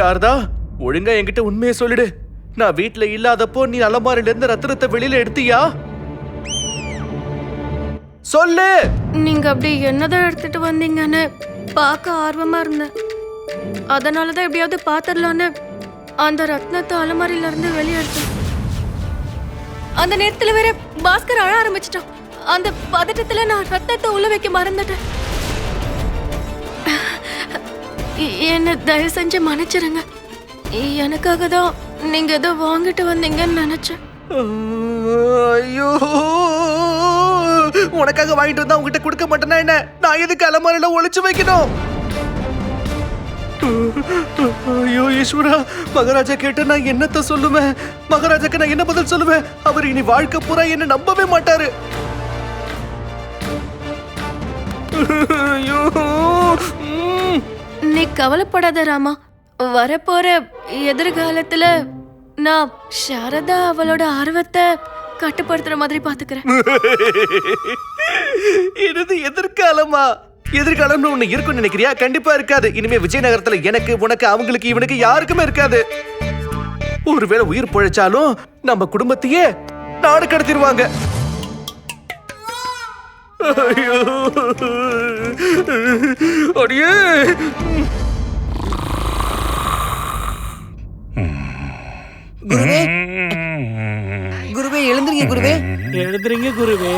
சாரதா ஒழுங்கா என்கிட்ட உண்மையை சொல்லிடு. நான் வீட்ல இல்லாதப்போ நீ அலமாரில இருந்து ரத்தினத்தை வெளியில எடுத்தியா? சொல்லு! நீங்க அப்படி என்னதான் எடுத்துட்டு வந்தீங்கன்னு பார்க்க ஆர்வமா இருந்தேன். அதனாலதான் எப்படியாவது பாத்திரலான்னு அந்த ரத்னத்தை அலமாரியில இருந்து வெளியே அந்த நேரத்துல வேற பாஸ்கர் அழ ஆரம்பிச்சிட்டான். அந்த பதட்டத்துல நான் ரத்தத்தை உள்ள வைக்க மறந்துட்டேன். என்ன தயவு செஞ்சு மன்னிச்சிருங்க. எனக்காக தான் நீங்க ஏதோ வாங்கிட்டு வந்தீங்கன்னு நினைச்சேன். ஐயோ உனக்காக வாங்கிட்டு வந்தா உங்ககிட்ட கொடுக்க மாட்டேனா என்ன? நான் எதுக்கு அலமாரில ஒளிச்சு வைக்கணும்? ஐயோ ஈஸ்வரா மகாராஜா கேட்ட நான் என்னத்த சொல்லுவேன்? மகாராஜாக்கு நான் என்ன பதில் சொல்லுவேன்? அவர் இனி வாழ்க்கை பூரா என்ன நம்பவே மாட்டாரு. ஐயோ நீ கவலைப்படாத ராமா. வரப்போற எதிர்காலத்துல நான் சாரதா அவளோட ஆர்வத்தை கட்டுப்படுத்துற மாதிரி பாத்துக்கிறேன். எனது எதிர்காலமா? எதிர்காலம்னு ஒண்ணு இருக்கும்னு நினைக்கிறியா? கண்டிப்பா இருக்காது. இனிமே விஜயநகரத்துல எனக்கு உனக்கு அவங்களுக்கு இவனுக்கு யாருக்குமே இருக்காது. ஒருவேளை உயிர் பொழைச்சாலும் நம்ம குடும்பத்தையே நாடு கடத்திடுவாங்க. ஐயோ. அடியே. குருவே. குருவே எழுந்திருங்க குருவே. எழுதுறீங்க குருவே.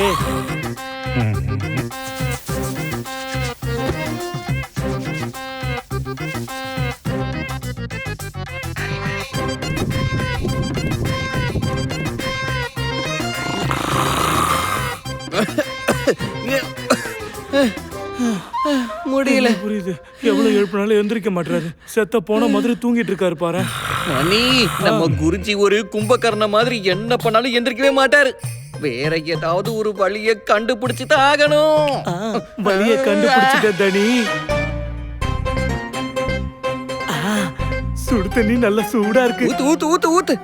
முடியல. புரியுது? எவ்வளவு எழுப்பினாலும் எந்திரிக்க மாட்டாரு செத்த போன மாதிரி தூங்கிட்டு இருக்காரு பாரு. அண்ணி நம்ம குருஜி ஒரு கும்பகர்ண மாதிரி என்ன பண்ணாலும் எந்திரிக்கவே மாட்டாரு. வேற ஏதாவது ஒரு வழிய கண்டுபிடிச்சு தான் ஆகணும் வழிய கண்டுபிடிச்சிட்ட தனி. ஆ, சுடு தண்ணி நல்லா சூடா இருக்கு. ஊத்து ஊத்து ஊத்து ஊத்து.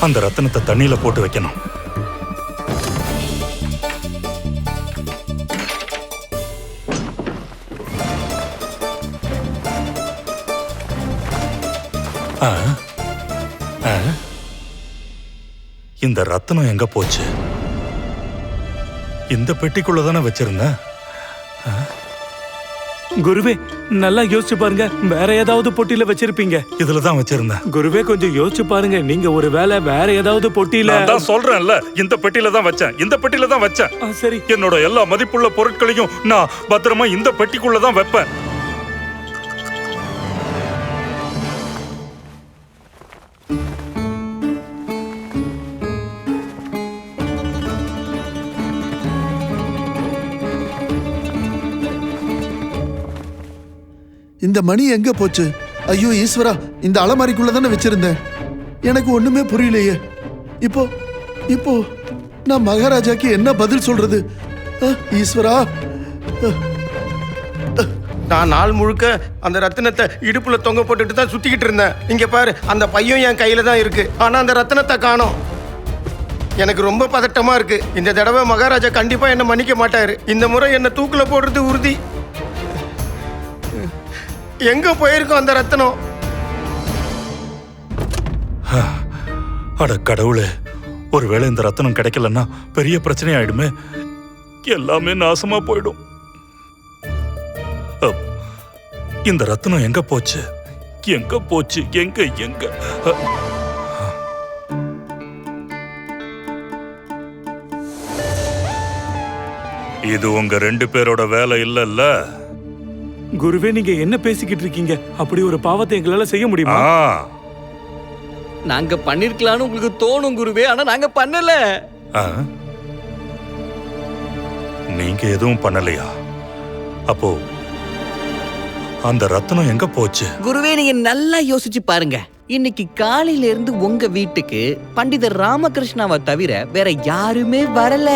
அந்த ரத்தனத்தை தண்ணியில போட்டு வைக்கணும். இந்த ரத்தனம் எங்க போச்சு? இந்த பெட்டிக்குள்ள தானே வச்சிருந்தேன் குருவே நல்லா யோசிச்சு பாருங்க. வேற ஏதாவது பொட்டியில வச்சிருப்பீங்க. இதுல தான் வச்சிருந்தேன். குருவே கொஞ்சம் யோசிச்சு பாருங்க. நீங்க ஒரு வேளை வேற ஏதாவது பொட்டியில நான் தான் சொல்றேன்ல. இந்த பெட்டியில தான் வச்சேன். இந்த பெட்டியில தான் வச்சேன். சரி. என்னோட எல்லா மதிப்புள்ள பொருட்களையும் நான் பத்திரமா இந்த பெட்டிக்குள்ள தான் வைப்பேன். இந்த மணி எங்க போச்சு? ஐயோ ஈஸ்வரா இந்த அலமாரிக்குள்ள தானே வச்சிருந்தேன். எனக்கு ஒண்ணுமே புரியலையே. இப்போ இப்போ நான் மகாராஜாக்கு என்ன பதில் சொல்றது? ஈஸ்வரா நான் நாள் முழுக்க அந்த ரத்தினத்தை இடுப்புல தொங்க போட்டுட்டு தான் சுத்திக்கிட்டு இருந்தேன். இங்க பாரு அந்த பையன் என் கையில தான் இருக்கு. ஆனா அந்த ரத்தினத்தை காணோம். எனக்கு ரொம்ப பதட்டமா இருக்கு. இந்த தடவை மகாராஜா கண்டிப்பா என்ன மன்னிக்க மாட்டாரு. இந்த முறை என்ன தூக்குல போடுறது உறுதி. எங்க போயிருக்கோம் அந்த ரத்தனம்? அட கடவுளே ஒருவேளை இந்த ரத்தனம் கிடைக்கலன்னா பெரிய பிரச்சனை ஆயிடுமே எல்லாமே நாசமா போயிடும். அப், இந்த ரத்தனம் எங்க போச்சு? எங்க போச்சு? எங்க எங்க? இது உங்க ரெண்டு பேரோட வேலை இல்லைல்ல? குருவே நீங்க என்ன பேசிக்கிட்டு இருக்கீங்க? அப்படி ஒரு பாவத்தை எங்களால செய்ய முடியுமா? நாங்க பண்ணிருக்கலாம்னு உங்களுக்கு தோணும் குருவே ஆனா நாங்க பண்ணல. ஆ? நீங்க எதுவும் பண்ணலையா? அப்போ அந்த ரத்தனம் எங்க போச்சு? குருவே நீங்க நல்லா யோசிச்சு பாருங்க. இன்னைக்கு காலையில இருந்து உங்க வீட்டுக்கு பண்டிதர் ராமகிருஷ்ணாவை தவிர வேற யாருமே வரல.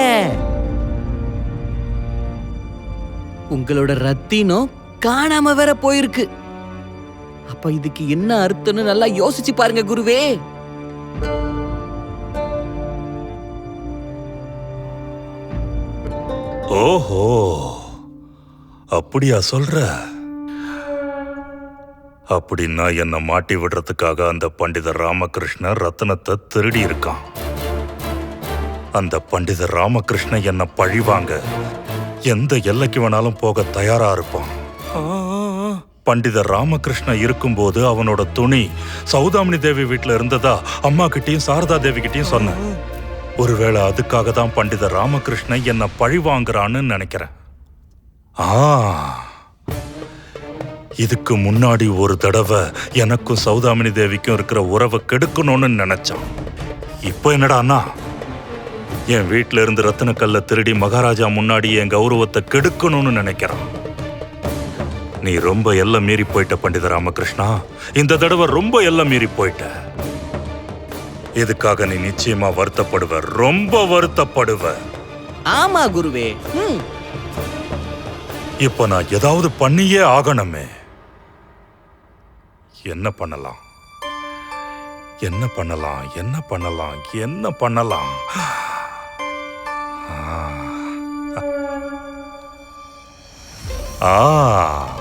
உங்களோட ரத்தினம் காணாம வேற போயிருக்கு. அப்ப இதுக்கு என்ன அர்த்தம்னு நல்லா யோசிச்சு பாருங்க குருவே. ஓஹோ. அப்படியா சொல்ற? அப்படின்னா என்னை மாட்டி விடுறதுக்காக அந்த பண்டிதர் ராமகிருஷ்ணன் ரத்னத்தை திருடி இருக்கான். அந்த பண்டிதர் ராமகிருஷ்ணன் என்னை பழிவாங்க. எந்த எல்லைக்கு வேணாலும் போக தயாரா இருப்பான். பண்டிதர் ராமகிருஷ்ணன் இருக்கும்போது அவனோட துணி சௌதாமணி தேவி வீட்டில் இருந்ததா அம்மா கிட்டயும் சாரதா தேவி கிட்டேயும் சொன்னேன். ஒருவேளை அதுக்காக தான் பண்டிதர் ராமகிருஷ்ணன் என்னை பழி வாங்குறான்னு நினைக்கிறேன். ஆ இதுக்கு முன்னாடி ஒரு தடவை எனக்கும் சௌதாமணி தேவிக்கும் இருக்கிற உறவை கெடுக்கணும்னு நினைச்சான். இப்போ என்னடான்னா என் வீட்டில இருந்து ரத்தினக்கல்ல திருடி மகாராஜா முன்னாடி என் கௌரவத்தை கெடுக்கணும்னு நினைக்கிறான். நீ ரொம்ப எல்லை மீறி போயிட்ட பண்டித ராமகிருஷ்ணா. இந்த தடவை ரொம்ப எல்லை மீறி போயிட்ட. இதுக்காக நீ நிச்சயமா வருத்தப்படுவ? ரொம்ப வருத்தப்படுவ. ஆமா குருவே. இப்ப நான் ஏதாவது பண்ணியே ஆகணுமே. என்ன பண்ணலாம்? என்ன பண்ணலாம்? என்ன பண்ணலாம்? என்ன பண்ணலாம்? ஆ.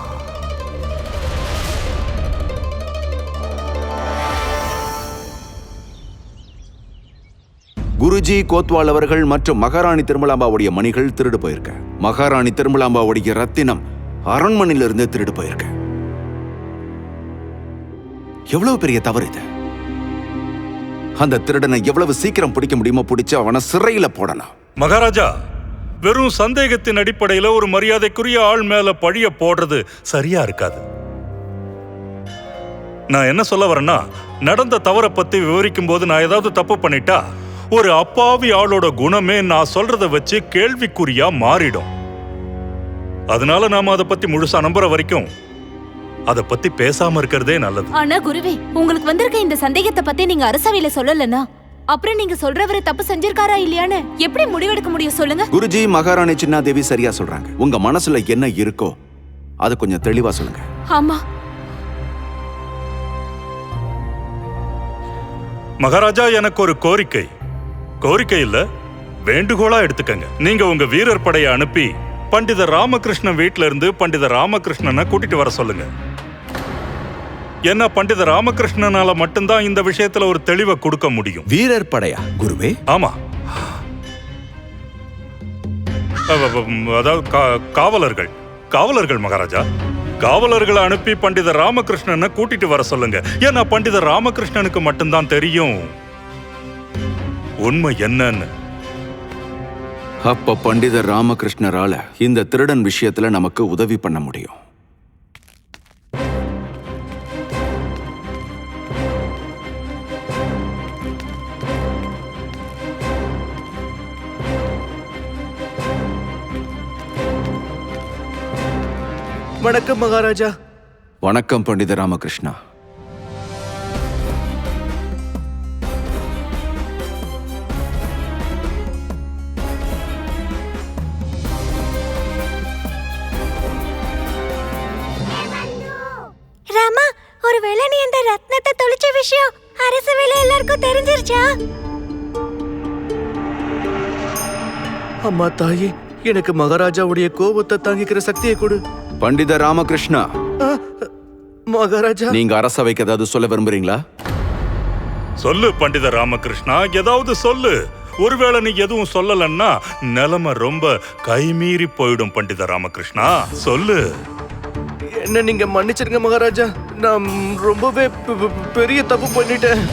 குருஜி கோத்வால் அவர்கள் மற்றும் மகாராணி திருமலாம்பாவுடைய மணிகள் திருடு போயிருக்க. மகாராணி திருமலாம்பாவுடைய ரத்தினம் அரண்மனையிலிருந்து திருடு போயிருக்க. எவ்வளவு பெரிய தவறு இது? அந்த திருடனை எவ்வளவு சீக்கிரம் பிடிக்க முடியுமோ பிடிச்சு அவனை சிறையில போடணும் மகாராஜா வெறும் சந்தேகத்தின் அடிப்படையில ஒரு மரியாதைக்குரிய ஆள் மேல பழிய போடுறது சரியா இருக்காது. நான் என்ன சொல்ல வரேன்னா நடந்த தவறை பத்தி விவரிக்கும் போது நான் ஏதாவது தப்பு பண்ணிட்டா ஒரு அப்பாவி ஆளோட குணமே நான் சொல்றத வச்சு கேள்விக்குறியா மாறிடும். அதனால நாம அதை பத்தி முழுசா நம்புற வரைக்கும் அதை பத்தி பேசாம இருக்கிறதே நல்லது. ஆனா குருவே உங்களுக்கு வந்திருக்க இந்த சந்தேகத்தை பத்தி நீங்க அரசவையில சொல்லலனா? அப்புறம் நீங்க சொல்றவரு தப்பு செஞ்சிருக்காரா இல்லையான்னு எப்படி முடிவெடுக்க முடியும் சொல்லுங்க? குருஜி மகாராணி சின்னாதேவி சரியா சொல்றாங்க. உங்க மனசுல என்ன இருக்கோ அது கொஞ்சம் தெளிவா சொல்லுங்க. ஆமா. மகாராஜா எனக்கு ஒரு கோரிக்கை. கோரிக்கை இல்ல. வேண்டுகோளா எடுத்துக்கங்க. நீங்க உங்க வீரர் படையை அனுப்பி பண்டித ராமகிருஷ்ணன் வீட்ல இருந்து பண்டித ராமகிருஷ்ணனை கூட்டிட்டு வர சொல்லுங்க. ஏன்னா பண்டித ராமகிருஷ்ணனால மட்டும்தான் இந்த விஷயத்துல ஒரு தெளிவை கொடுக்க முடியும். வீரர் படையா குருவே? ஆமா. அதாவது காவலர்கள். காவலர்கள் மகாராஜா. காவலர்களை அனுப்பி பண்டித ராமகிருஷ்ணனை கூட்டிட்டு வர சொல்லுங்க. ஏன்னா பண்டித ராமகிருஷ்ணனுக்கு மட்டும்தான் தெரியும். உண்மை என்னன்னு? அப்ப பண்டிதர் ராமகிருஷ்ணரால இந்த திருடன் விஷயத்துல நமக்கு உதவி பண்ண முடியும். வணக்கம் மகாராஜா. வணக்கம் பண்டித ராமகிருஷ்ணா. ஒருவேளை நீ அந்த ரத்னத்தை தொலைச்ச விஷயம் அரசவையில எல்லாருக்கும் தெரிஞ்சிருச்சா? அம்மா தாயே எனக்கு மகாராஜாவுடைய கோபத்தை தாங்கிக்கிற சக்தியை கொடு. பண்டித ராமகிருஷ்ணா. மகாராஜா. நீங்க அரசவைக்கு ஏதாவது சொல்ல விரும்புறீங்களா? சொல்லு பண்டித ராமகிருஷ்ணா ஏதாவது சொல்லு. ஒருவேளை நீ எதுவும் சொல்லலன்னா நிலைமை ரொம்ப கைமீறி போயிடும் பண்டித ராமகிருஷ்ணா. சொல்லு. என்ன நீங்க மன்னிச்சிருங்க மகாராஜா. நான் ரொம்பவே பெரிய தப்பு பண்ணிட்டேன்.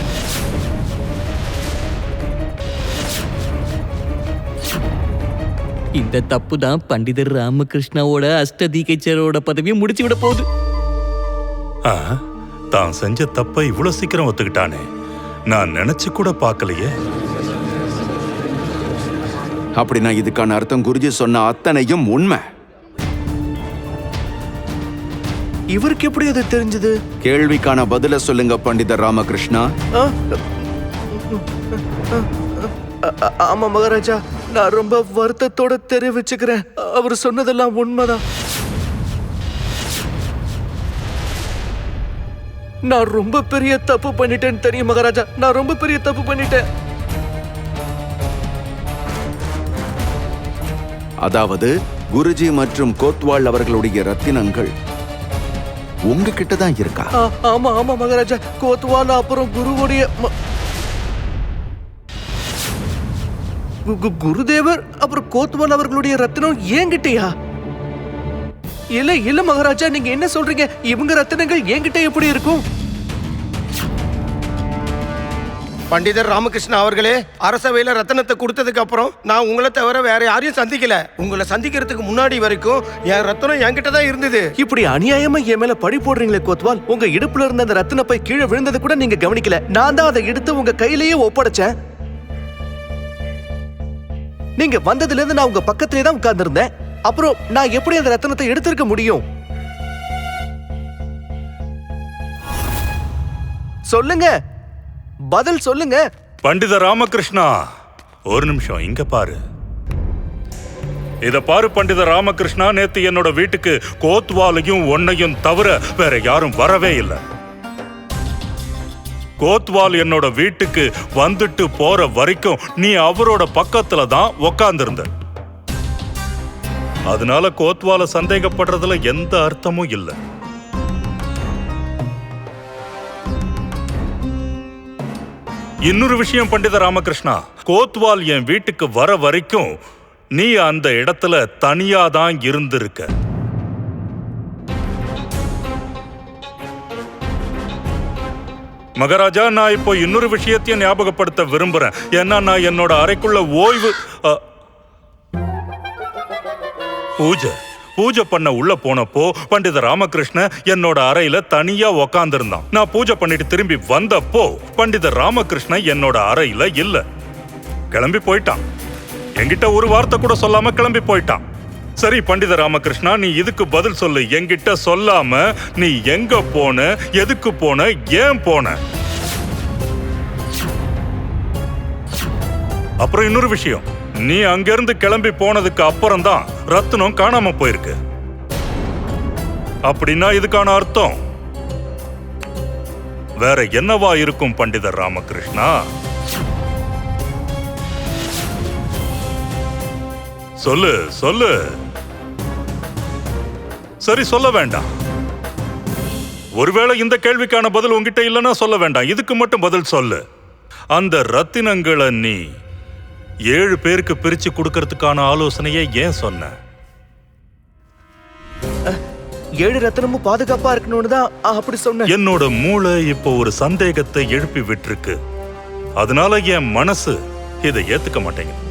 இந்த தப்பு தான் பண்டிதர் ராமகிருஷ்ணாவோட அஷ்டதீகைச்சரோட பதவியை முடிச்சு விட போகுது. ஆ, தான் செஞ்ச தப்பை இவ்வளவு சீக்கிரம் ஒத்துக்கிட்டானே. நான் நினைச்சு கூட பார்க்கலையே. அப்படின்னா இதுக்கான அர்த்தம் குருஜி சொன்ன அத்தனையும் உண்மை. இவருக்கு எப்படி அது தெரிஞ்சது? கேள்விக்கான பதில சொல்லுங்க பண்டிதர் ராமகிருஷ்ணா. ஆமா மகாராஜா நான் ரொம்ப வருத்தத்தோட தெரிவிச்சுக்கிறேன். அவர் சொன்னதெல்லாம் உண்மைதான். நான் ரொம்ப பெரிய தப்பு பண்ணிட்டேன்னு தெரியும் மகாராஜா? நான் ரொம்ப பெரிய தப்பு பண்ணிட்டேன். அதாவது குருஜி மற்றும் கோத்வால் அவர்களுடைய ரத்தினங்கள். உங்ககிட்ட தான் இருக்கா ஆமா ஆமா மகாராஜா. கோத்துவால அப்புறம் குருவுடைய கு- கு- குருதேவர் அப்புறம் கோத்துவால் அவர்களுடைய ரத்தனம் ஏங்கிட்டயா? இல்ல இல்ல மகாராஜா நீங்க என்ன சொல்றீங்க? இவங்க ரத்தனங்கள் என்கிட்ட எப்படி இருக்கும்? பண்டிதர் ராமகிருஷ்ணா அவர்களே அரசவையில ரத்தனத்தை கொடுத்ததுக்கு அப்புறம் நான் உங்களை தவிர வேற யாரையும் சந்திக்கல. உங்களை சந்திக்கிறதுக்கு முன்னாடி வரைக்கும் என் ரத்தனம் என்கிட்ட தான் இருந்தது. இப்படி அநியாயமா என் மேல பழி போடுறீங்களே கோத்வால் உங்க இடுப்புல இருந்த அந்த ரத்தன பை கீழே விழுந்தது கூட நீங்க கவனிக்கல. நான் தான் அதை எடுத்து உங்க கையிலேயே ஒப்படைச்சேன். நீங்க வந்ததுல இருந்து நான் உங்க பக்கத்திலே தான் உட்கார்ந்திருந்தேன். அப்புறம் நான் எப்படி அந்த ரத்தனத்தை எடுத்திருக்க முடியும்? சொல்லுங்க. பதில் சொல்லுங்க. பண்டித ராமகிருஷ்ணா ஒரு நிமிஷம் இங்க பாரு. இத பாரு பண்டித ராமகிருஷ்ணா நேத்து என்னோட வீட்டுக்கு கோத்வாலையும் ஒன்னையும் தவிர வேற யாரும் வரவே இல்லை. கோத்வால் என்னோட வீட்டுக்கு வந்துட்டு போற வரைக்கும் நீ அவரோட பக்கத்துல தான் உக்காந்துருந்த. அதனால கோத்வால சந்தேகப்படுறதுல எந்த அர்த்தமும் இல்லை. இன்னொரு விஷயம் பண்டித ராமகிருஷ்ணா. கோத்வால் என் வீட்டுக்கு வர வரைக்கும் நீ அந்த இடத்துல தனியா தான் இருந்திருக்க. மகாராஜா நான் இப்போ இன்னொரு விஷயத்தையும் ஞாபகப்படுத்த விரும்புறேன். ஏன்னா நான் என்னோட அறைக்குள்ள ஓய்வு பூஜை. பூஜை பண்ண உள்ள போனப்போ பண்டித ராமகிருஷ்ண என்னோட அறையில தனியா உக்காந்துருந்தான். நான் பூஜை பண்ணிட்டு திரும்பி வந்தப்போ பண்டித ராமகிருஷ்ண என்னோட அறையில இல்ல. கிளம்பி போயிட்டான். என்கிட்ட ஒரு வார்த்தை கூட சொல்லாம கிளம்பி போயிட்டான். சரி பண்டித ராமகிருஷ்ணா நீ இதுக்கு பதில் சொல்லு. என்கிட்ட சொல்லாம நீ எங்க போன எதுக்கு போன ஏன் போன? அப்புறம் இன்னொரு விஷயம். நீ அங்கிருந்து கிளம்பி போனதுக்கு அப்புறம் தான் ரத்னம் காணாம போயிருக்கு. அப்படின்னா இதுக்கான அர்த்தம்? வேற என்னவா இருக்கும் பண்டிதர் ராமகிருஷ்ணா? சொல்லு சொல்லு. சரி சொல்ல வேண்டாம். ஒருவேளை இந்த கேள்விக்கான பதில் உங்ககிட்ட இல்லைன்னா சொல்ல வேண்டாம். இதுக்கு மட்டும் பதில் சொல்லு. அந்த ரத்தினங்களை நீ ஏழு பேருக்கு பிரிச்சு கொடுக்கறதுக்கான ஆலோசனையை ஏன் சொன்ன? ஏழு ரத்தினமும் பாதுகாப்பா இருக்கணும்னு தான் அப்படி சொன்னேன். என்னோட மூளை இப்போ ஒரு சந்தேகத்தை எழுப்பி விட்டிருக்கு. அதனால என் மனசு இதை ஏத்துக்க மாட்டேங்குது.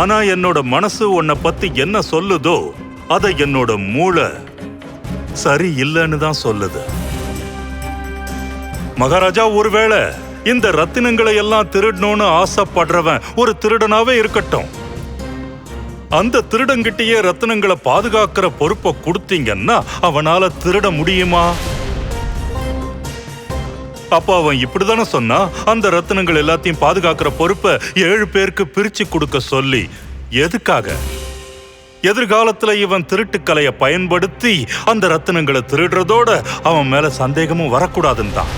ஆனா என்னோட மனசு உன்னை பத்தி என்ன சொல்லுதோ அதை என்னோட மூளை சரி இல்லைன்னு தான் சொல்லுது. மகாராஜா ஒருவேளை இந்த ரத்தினங்களை எல்லாம் திருடணும்னு ஆசைப்படுறவன் ஒரு திருடனாவே இருக்கட்டும். அந்த திருடங்கிட்டயே ரத்தினங்களை பாதுகாக்கிற பொறுப்பை கொடுத்தீங்கன்னா அவனால திருட முடியுமா? அப்ப அவன் இப்படிதானே சொன்னா அந்த ரத்தினங்கள் எல்லாத்தையும் பாதுகாக்கிற பொறுப்பை ஏழு பேருக்கு பிரிச்சு கொடுக்க சொல்லி எதுக்காக? எதிர்காலத்துல இவன் திருட்டுக்கலையை பயன்படுத்தி அந்த ரத்தினங்களை திருடுறதோட அவன் மேல சந்தேகமும் வரக்கூடாதுன்னு தான்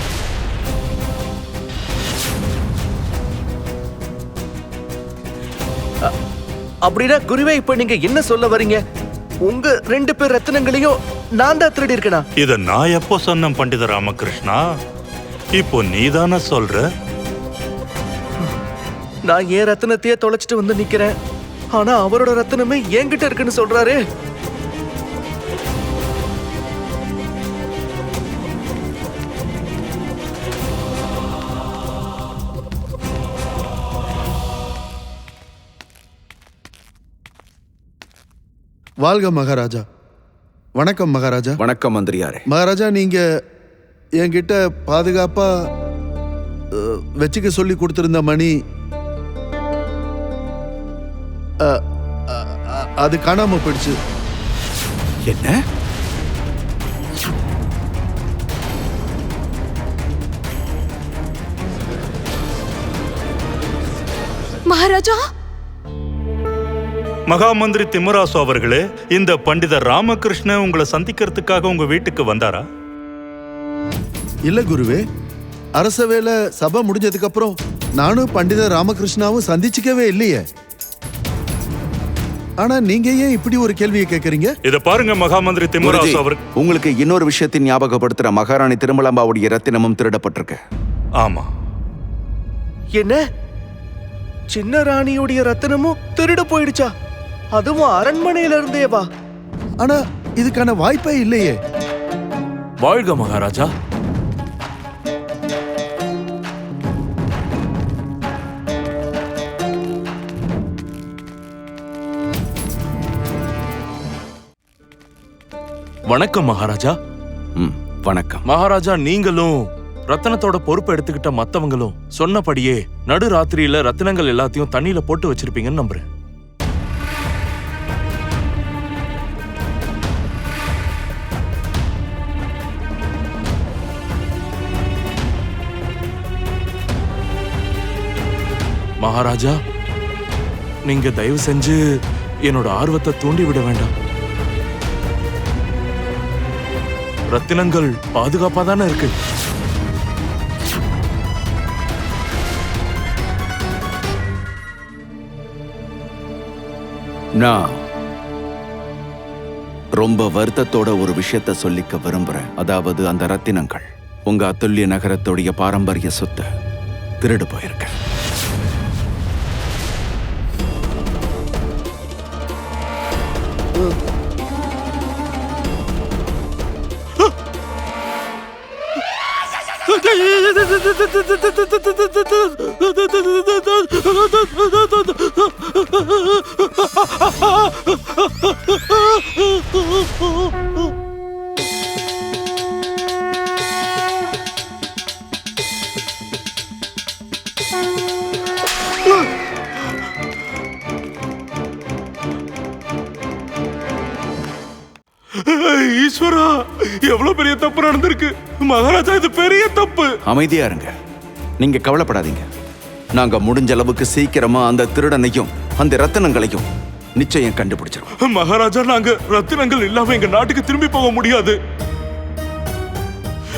அப்படின்னா குருவே இப்ப நீங்க என்ன சொல்ல வரீங்க? உங்க ரெண்டு பேர் ரத்தினங்களையும் நான் தான் திருடி இருக்கனா? இத நான் எப்போ சொன்னேன் பண்டித ராமகிருஷ்ணா? இப்போ நீதானே சொல்ற? நான் ஏன் ரத்தினத்தையே தொலைச்சிட்டு வந்து நிக்கிறேன்? ஆனா அவரோட ரத்தினமே என்கிட்ட இருக்குன்னு சொல்றாரு. வாழ்க மகாராஜா. வணக்கம் மகாராஜா. வணக்கம் மந்திரியாரே. மகாராஜா நீங்க என்கிட்ட பாதுகாப்பா அஹ், வச்சுக்க சொல்லி கொடுத்திருந்த மணி அஹ், அஹ், அஹ், அது காணாம போயிடுச்சு. என்ன? மகாராஜா மகா மந்திரி திம்மராசு அவர்களே இந்த பண்டிதர் ராமகிருஷ்ணன் உங்களை சந்திக்கிறதுக்காக உங்க வீட்டுக்கு வந்தாரா? இல்ல குருவே அரச வேலை சபை முடிஞ்சதுக்கு அப்புறம் நானும் பண்டித ராமகிருஷ்ணாவும் சந்திச்சுக்கவே இல்லையே. ஆனா நீங்க ஏன் இப்படி ஒரு கேள்வியை கேக்குறீங்க இத பாருங்க மகாமந்திரி திம்மராசு அவர் உங்களுக்கு இன்னொரு விஷயத்தை ஞாபகப்படுத்துற மகாராணி திருமலாம்பாவுடைய ரத்தினமும் திருடப்பட்டிருக்கு. ஆமா. என்ன? சின்ன ராணியுடைய ரத்தினமும் திருடு போயிடுச்சா? அதுவும் அரண்மனையில இருந்தே வா. ஆனா இதுக்கான வாய்ப்பே இல்லையே. வாழ்க மகாராஜா. வணக்கம் மகாராஜா. ம், வணக்கம். மகாராஜா நீங்களும் ரத்தனத்தோட பொறுப்பு எடுத்துக்கிட்ட மத்தவங்களும் சொன்னபடியே நடு ராத்திரியில ரத்தினங்கள் எல்லாத்தையும் தண்ணியில போட்டு வச்சிருப்பீங்கன்னு நம்புறேன். மகாராஜா நீங்க தயவு செஞ்சு என்னோட ஆர்வத்தை தூண்டி விட வேண்டாம். ரத்தினங்கள் பாதுகாப்பா தானே இருக்கு? நான் ரொம்ப வருத்தத்தோட ஒரு விஷயத்த சொல்லிக்க விரும்புறேன். அதாவது அந்த ரத்தினங்கள். உங்க அத்துல்ய நகரத்துடைய பாரம்பரிய சொத்தை திருடு போயிருக்கேன். போயிருக்க ஈஸ்வரா எவ்வளவு பெரிய தப்பு நடந்திருக்கு? மகாராஜா இது பெரிய தப்பு. அமைதியா இருங்க. நீங்க கவலைப்படாதீங்க. நாங்க முடிஞ்ச அளவுக்கு சீக்கிரமா அந்த திருடனையும் அந்த ரத்தினங்களையும் நிச்சயம் கண்டுபிடிச்சிரும் மகாராஜா நாங்க ரத்தினங்கள் இல்லாம எங்க நாட்டுக்கு திரும்பி போக முடியாது.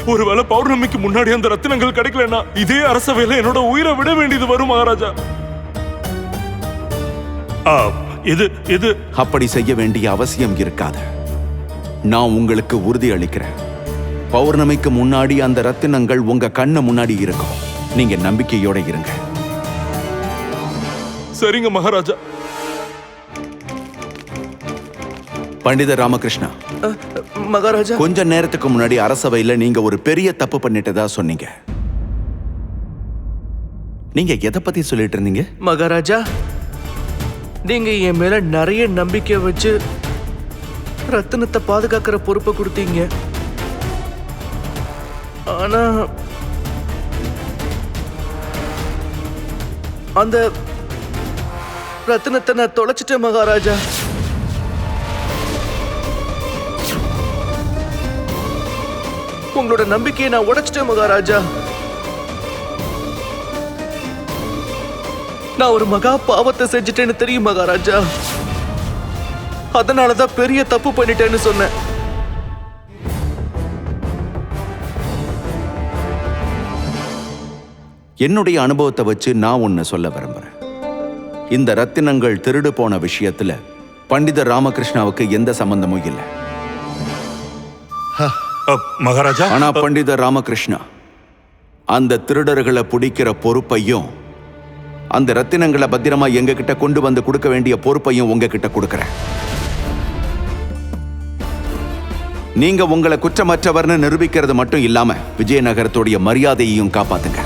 ஒருவேளை பௌர்ணமிக்கு முன்னாடி அந்த ரத்தினங்கள் கிடைக்கலன்னா இதே அரசவையில என்னோட உயிரை விட வேண்டியது வரும் மகாராஜா. ஆ, இது இது. அப்படி செய்ய வேண்டிய அவசியம் இருக்காது. நான் உங்களுக்கு உறுதி அளிக்கிறேன். பௌர்ணமிக்கு முன்னாடி அந்த ரத்தினங்கள் உங்க கண்ணு முன்னாடி இருக்கும். நீங்க நம்பிக்கையோட இருங்க. சரிங்க மகாராஜா. பண்டித ராமகிருஷ்ணா மகாராஜா. கொஞ்ச நேரத்துக்கு முன்னாடி அரசவையில நீங்க ஒரு பெரிய தப்பு பண்ணிட்டதா சொன்னீங்க. நீங்க எதை பத்தி சொல்லிட்டு இருந்தீங்க? மகாராஜா நீங்க என் மேல நிறைய நம்பிக்கை வச்சு ரத்தினத்தை பாதுகாக்கிற பொறுப்பை கொடுத்தீங்க. ஆனா அந்த ரத்தினத்தை நான் தொலைச்சிட்டேன் மகாராஜா. உங்களோட நம்பிக்கையை நான் உடைச்சிட்டேன் மகாராஜா. நான் ஒரு மகா பாவத்தை செஞ்சிட்டேன்னு தெரியும் மகாராஜா. அதனாலதான் பெரிய தப்பு பண்ணிட்டேன்னு சொன்னேன். என்னுடைய அனுபவத்தை வச்சு நான் ஒன்னு சொல்ல விரும்புறேன். இந்த ரத்தினங்கள் திருடு போன விஷயத்துல பண்டித ராமகிருஷ்ணாவுக்கு எந்த சம்பந்தமும் இல்லை. மகாராஜா? ஆனா பண்டித ராமகிருஷ்ணா அந்த திருடர்களை பிடிக்கிற பொறுப்பையும் அந்த ரத்தினங்களை பத்திரமா எங்க கிட்ட கொண்டு வந்து கொடுக்க வேண்டிய பொறுப்பையும் உங்ககிட்ட கொடுக்கறேன். நீங்க உங்களை குற்றமற்றவர்னு நிரூபிக்கிறது மட்டும் இல்லாம விஜயநகரத்துடைய மரியாதையையும் காப்பாத்துங்க.